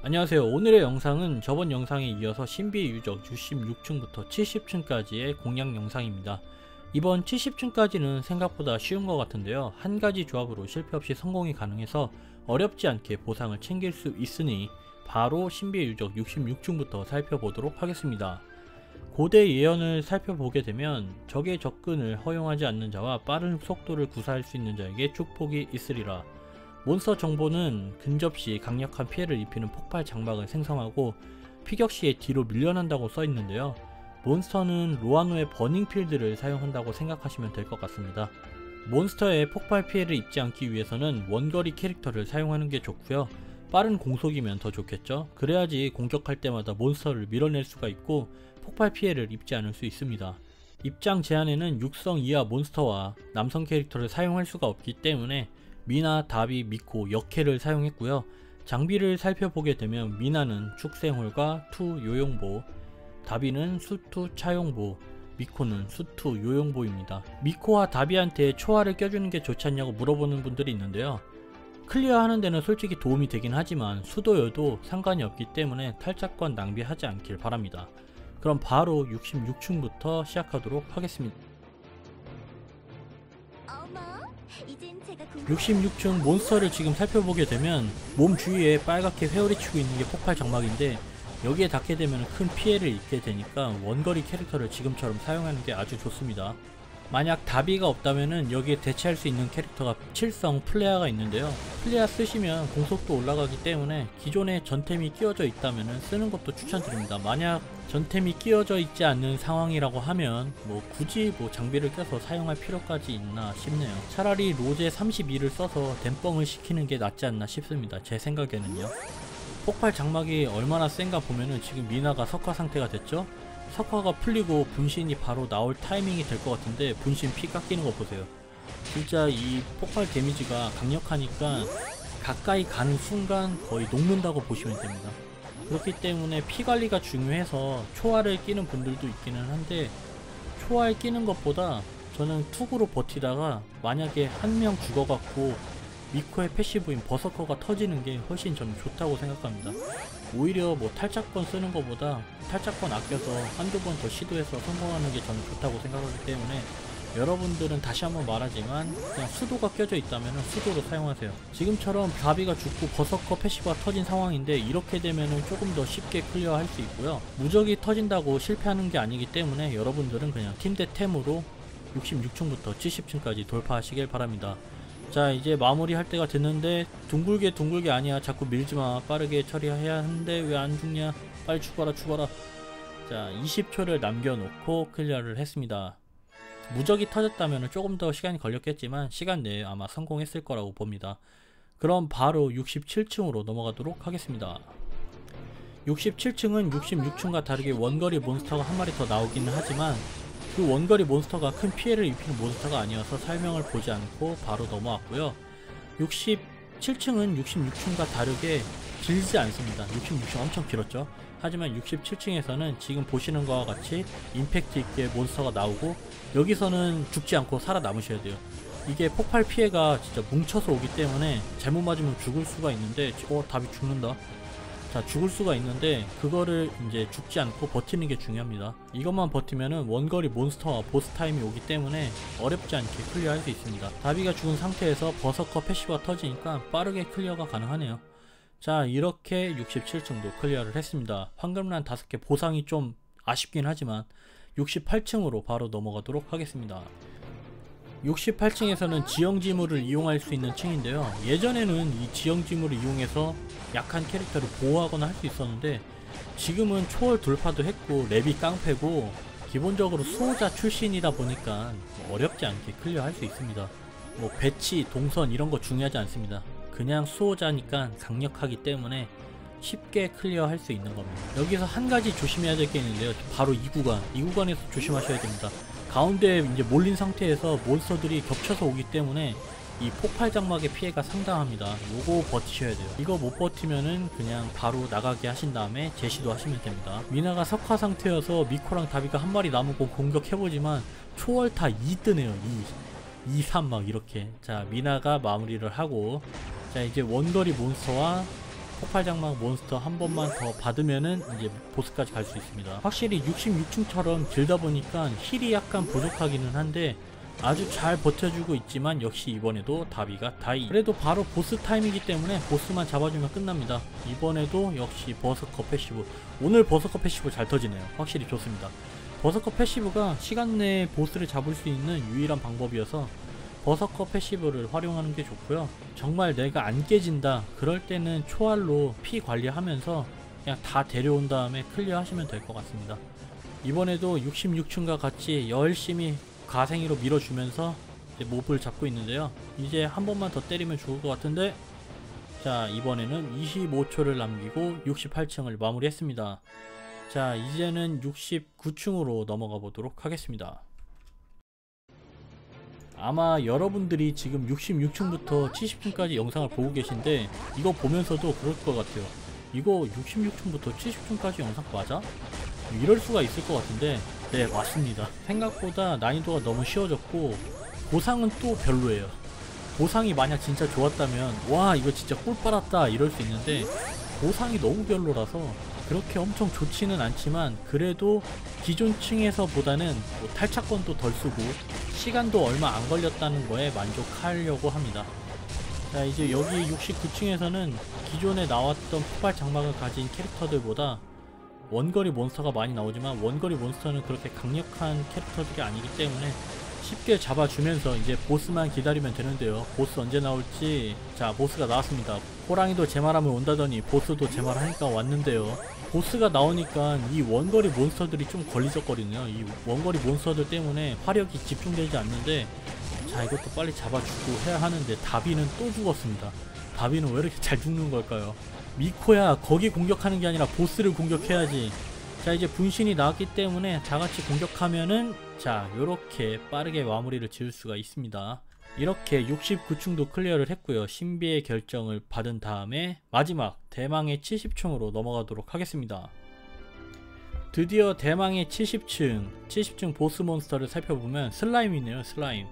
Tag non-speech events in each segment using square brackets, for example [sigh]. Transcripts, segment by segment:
안녕하세요. 오늘의 영상은 저번 영상에 이어서 신비의 유적 66층부터 70층까지의 공략 영상입니다. 이번 70층까지는 생각보다 쉬운 것 같은데요. 한 가지 조합으로 실패 없이 성공이 가능해서 어렵지 않게 보상을 챙길 수 있으니 바로 신비의 유적 66층부터 살펴보도록 하겠습니다. 고대 예언을 살펴보게 되면 적의 접근을 허용하지 않는 자와 빠른 속도를 구사할 수 있는 자에게 축복이 있으리라 몬스터 정보는 근접 시 강력한 피해를 입히는 폭발 장막을 생성하고 피격 시에 뒤로 밀려난다고 써있는데요. 몬스터는 로아노의 버닝 필드를 사용한다고 생각하시면 될 것 같습니다. 몬스터의 폭발 피해를 입지 않기 위해서는 원거리 캐릭터를 사용하는 게 좋고요. 빠른 공속이면 더 좋겠죠. 그래야지 공격할 때마다 몬스터를 밀어낼 수가 있고 폭발 피해를 입지 않을 수 있습니다. 입장 제한에는 육성 이하 몬스터와 남성 캐릭터를 사용할 수가 없기 때문에 미나, 다비, 미코, 역해를 사용했고요. 장비를 살펴보게 되면 미나는 축생홀과 투 요용보, 다비는 수투 차용보, 미코는 수투 요용보입니다. 미코와 다비한테 초화를 껴주는 게 좋지 않냐고 물어보는 분들이 있는데요. 클리어 하는 데는 솔직히 도움이 되긴 하지만 수도여도 상관이 없기 때문에 탈착권 낭비하지 않길 바랍니다. 그럼 바로 66층부터 시작하도록 하겠습니다. 66층 몬스터를 지금 살펴보게 되면 몸 주위에 빨갛게 회오리 치고 있는 게 폭발 장막인데 여기에 닿게 되면 큰 피해를 입게 되니까 원거리 캐릭터를 지금처럼 사용하는 게 아주 좋습니다. 만약 다비가 없다면 여기에 대체할 수 있는 캐릭터가 7성 플레아가 있는데요. 플레아 쓰시면 공속도 올라가기 때문에 기존에 전템이 끼워져 있다면 쓰는 것도 추천드립니다. 만약 전템이 끼워져 있지 않는 상황이라고 하면 뭐 굳이 뭐 장비를 껴서 사용할 필요까지 있나 싶네요. 차라리 로제 32를 써서 댐뻥을 시키는 게 낫지 않나 싶습니다. 제 생각에는요. 폭발 장막이 얼마나 센가 보면은 지금 미나가 석화 상태가 됐죠? 석화가 풀리고 분신이 바로 나올 타이밍이 될 것 같은데 분신 피 깎이는 거 보세요 진짜 이 폭발 데미지가 강력하니까 가까이 가는 순간 거의 녹는다고 보시면 됩니다 그렇기 때문에 피 관리가 중요해서 초화를 끼는 분들도 있기는 한데 초화를 끼는 것보다 저는 툭으로 버티다가 만약에 한 명 죽어갖고 미코의 패시브인 버서커가 터지는 게 훨씬 저는 좋다고 생각합니다. 오히려 뭐 탈착권 쓰는 것보다 탈착권 아껴서 한두 번 더 시도해서 성공하는 게 저는 좋다고 생각하기 때문에 여러분들은 다시 한번 말하지만 그냥 수도가 껴져 있다면 수도로 사용하세요. 지금처럼 가비가 죽고 버서커 패시브가 터진 상황인데 이렇게 되면 조금 더 쉽게 클리어할 수 있고요. 무적이 터진다고 실패하는 게 아니기 때문에 여러분들은 그냥 팀 대 템으로 66층부터 70층까지 돌파하시길 바랍니다 자 이제 마무리 할 때가 됐는데 둥글게 둥글게 아니야. 자꾸 밀지마. 빠르게 처리해야 하는데 왜 안 죽냐? 빨리 죽어라 죽어라. 자 20초를 남겨놓고 클리어를 했습니다. 무적이 터졌다면 조금 더 시간이 걸렸겠지만 시간 내에 아마 성공했을 거라고 봅니다. 그럼 바로 67층으로 넘어가도록 하겠습니다. 67층은 66층과 다르게 원거리 몬스터가 한 마리 더 나오기는 하지만 그 원거리 몬스터가 큰 피해를 입히는 몬스터가 아니어서 설명을 보지 않고 바로 넘어왔고요. 67층은 66층과 다르게 길지 않습니다. 66층 엄청 길었죠. 하지만 67층에서는 지금 보시는 것과 같이 임팩트 있게 몬스터가 나오고 여기서는 죽지 않고 살아남으셔야 돼요. 이게 폭발 피해가 진짜 뭉쳐서 오기 때문에 잘못 맞으면 죽을 수가 있는데 어 답이 죽는다 자 죽을 수가 있는데 그거를 이제 죽지 않고 버티는 게 중요합니다. 이것만 버티면은 원거리 몬스터와 보스 타임이 오기 때문에 어렵지 않게 클리어할 수 있습니다. 다비가 죽은 상태에서 버서커 패시브가 터지니까 빠르게 클리어가 가능하네요. 자 이렇게 67층도 클리어를 했습니다. 황금란 5개 보상이 좀 아쉽긴 하지만 68층으로 바로 넘어가도록 하겠습니다 68층에서는 지형지물을 이용할 수 있는 층인데요. 예전에는 이 지형지물을 이용해서 약한 캐릭터를 보호하거나 할 수 있었는데 지금은 초월 돌파도 했고 랩이 깡패고 기본적으로 수호자 출신이다 보니까 어렵지 않게 클리어할 수 있습니다. 뭐 배치, 동선 이런 거 중요하지 않습니다. 그냥 수호자니까 강력하기 때문에 쉽게 클리어할 수 있는 겁니다. 여기서 한 가지 조심해야 될 게 있는데요. 바로 이 구간. 이 구간에서 조심하셔야 됩니다 가운데 이제 몰린 상태에서 몬스터들이 겹쳐서 오기 때문에 이 폭발 장막의 피해가 상당합니다. 요거 버티셔야 돼요. 이거 못 버티면은 그냥 바로 나가게 하신 다음에 제시도 하시면 됩니다. 미나가 석화 상태여서 미코랑 다비가 한 마리 남고 공격해보지만 초월타 2 뜨네요 2 2, 3 막 이렇게. 자 미나가 마무리를 하고. 자 이제 원거리 몬스터와 폭발 장막 몬스터 한 번만 더 받으면은 이제 보스까지 갈 수 있습니다. 확실히 66층처럼 길다 보니까 힐이 약간 부족하기는 한데 아주 잘 버텨주고 있지만 역시 이번에도 다비가 다이. 그래도 바로 보스 타임이기 때문에 보스만 잡아주면 끝납니다. 이번에도 역시 버서커 패시브. 오늘 버서커 패시브 잘 터지네요. 확실히 좋습니다. 버서커 패시브가 시간 내에 보스를 잡을 수 있는 유일한 방법이어서 버서커 패시브를 활용하는 게 좋고요. 정말 내가 안 깨진다 그럴 때는 초알로 피 관리하면서 그냥 다 데려온 다음에 클리어 하시면 될 것 같습니다. 이번에도 66층과 같이 열심히 가생이로 밀어주면서 몹을 잡고 있는데요. 이제 한 번만 더 때리면 죽을 것 같은데 자 이번에는 25초를 남기고 68층을 마무리했습니다. 자 이제는 69층으로 넘어가 보도록 하겠습니다 아마 여러분들이 지금 66층부터 70층까지 영상을 보고 계신데 이거 보면서도 그럴 것 같아요. 이거 66층부터 70층까지 영상 맞아? 이럴 수가 있을 것 같은데. 네 맞습니다. 생각보다 난이도가 너무 쉬워졌고 보상은 또 별로예요. 보상이 만약 진짜 좋았다면 와 이거 진짜 꿀 빨았다 이럴 수 있는데 보상이 너무 별로라서 그렇게 엄청 좋지는 않지만 그래도 기존 층에서 보다는 뭐 탈착권도 덜 쓰고 시간도 얼마 안 걸렸다는 거에 만족하려고 합니다. 자 이제 여기 69층에서는 기존에 나왔던 폭발 장막을 가진 캐릭터들보다 원거리 몬스터가 많이 나오지만 원거리 몬스터는 그렇게 강력한 캐릭터들이 아니기 때문에 쉽게 잡아주면서 이제 보스만 기다리면 되는데요. 보스 언제 나올지 자 보스가 나왔습니다. 호랑이도 제 말하면 온다더니 보스도 제 말하니까 왔는데요. 보스가 나오니까 이 원거리 몬스터들이 좀 걸리적거리네요. 이 원거리 몬스터들 때문에 화력이 집중되지 않는데 자 이것도 빨리 잡아주고 해야 하는데 다비는 또 죽었습니다. 다비는 왜 이렇게 [laughs] 잘 죽는 걸까요? 미코야 거기 공격하는 게 아니라 보스를 공격해야지 자 이제 분신이 나왔기 때문에 다같이 공격하면은 자 요렇게 빠르게 마무리를 지을 수가 있습니다 이렇게 69층도 클리어를 했고요 신비의 결정을 받은 다음에 마지막 대망의 70층으로 넘어가도록 하겠습니다 드디어 대망의 70층 70층 보스 몬스터를 살펴보면 슬라임이네요 슬라임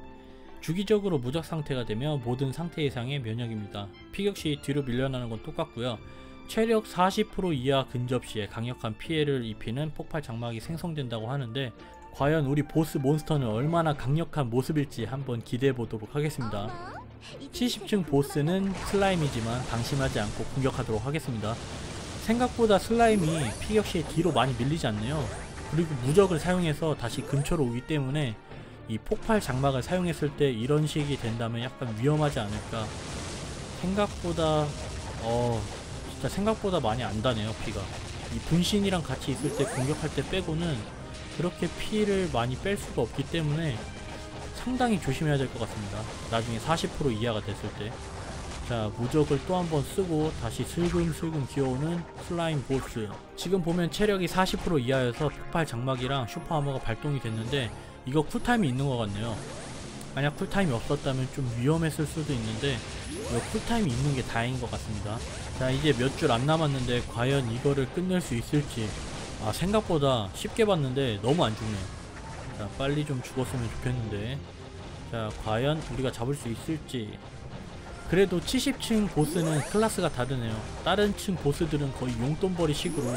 주기적으로 무적 상태가 되며 모든 상태 이상의 면역입니다. 피격 시 뒤로 밀려나는 건 똑같고요. 체력 40% 이하 근접 시에 강력한 피해를 입히는 폭발 장막이 생성된다고 하는데 과연 우리 보스 몬스터는 얼마나 강력한 모습일지 한번 기대해 보도록 하겠습니다. 70층 보스는 슬라임이지만 방심하지 않고 공격하도록 하겠습니다. 생각보다 슬라임이 피격 시에 뒤로 많이 밀리지 않네요. 그리고 무적을 사용해서 다시 근처로 오기 때문에 이 폭발 장막을 사용했을 때 이런 식이 된다면 약간 위험하지 않을까 생각보다 어 진짜 생각보다 많이 안 다네요 피가. 이 분신이랑 같이 있을 때 공격할 때 빼고는 그렇게 피를 많이 뺄 수가 없기 때문에 상당히 조심해야 될 것 같습니다. 나중에 40% 이하가 됐을 때 자 무적을 또 한 번 쓰고 다시 슬금슬금 기어오는 슬라임 보스. 지금 보면 체력이 40% 이하여서 폭발 장막이랑 슈퍼 아머가 발동이 됐는데 이거 쿨타임이 있는 것 같네요. 만약 쿨타임이 없었다면 좀 위험했을 수도 있는데 이거 쿨타임이 있는 게 다행인 것 같습니다 자 이제 몇 줄 안 남았는데 과연 이거를 끝낼 수 있을지. 아 생각보다 쉽게 봤는데 너무 안 죽네. 자 빨리 좀 죽었으면 좋겠는데. 자 과연 우리가 잡을 수 있을지. 그래도 70층 보스는 클래스가 다르네요. 다른 층 보스들은 거의 용돈벌이 식으로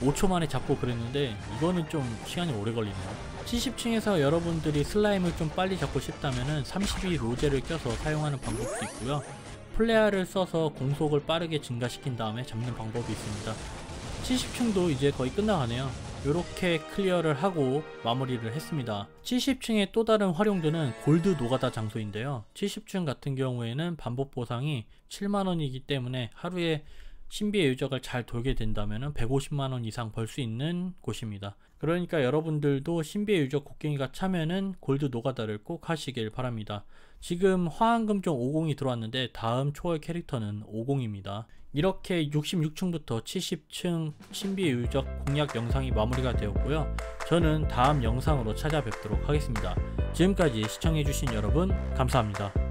5초 만에 잡고 그랬는데 이거는 좀 시간이 오래 걸리네요. 70층에서 여러분들이 슬라임을 좀 빨리 잡고 싶다면 32 로제를 껴서 사용하는 방법도 있고요 플레아를 써서 공속을 빠르게 증가시킨 다음에 잡는 방법이 있습니다. 70층도 이제 거의 끝나가네요. 이렇게 클리어를 하고 마무리를 했습니다. 70층의 또 다른 활용도는 골드 노가다 장소인데요. 70층 같은 경우에는 반복 보상이 7만원이기 때문에 하루에 신비의 유적을 잘 돌게 된다면 150만원 이상 벌 수 있는 곳입니다. 그러니까 여러분들도 신비의 유적 곡괭이가 차면은 골드 노가다를 꼭 하시길 바랍니다. 지금 화한금종 50이 들어왔는데 다음 초월 캐릭터는 50입니다. 이렇게 66층부터 70층 신비의 유적 공략 영상이 마무리가 되었고요. 저는 다음 영상으로 찾아뵙도록 하겠습니다. 지금까지 시청해주신 여러분 감사합니다.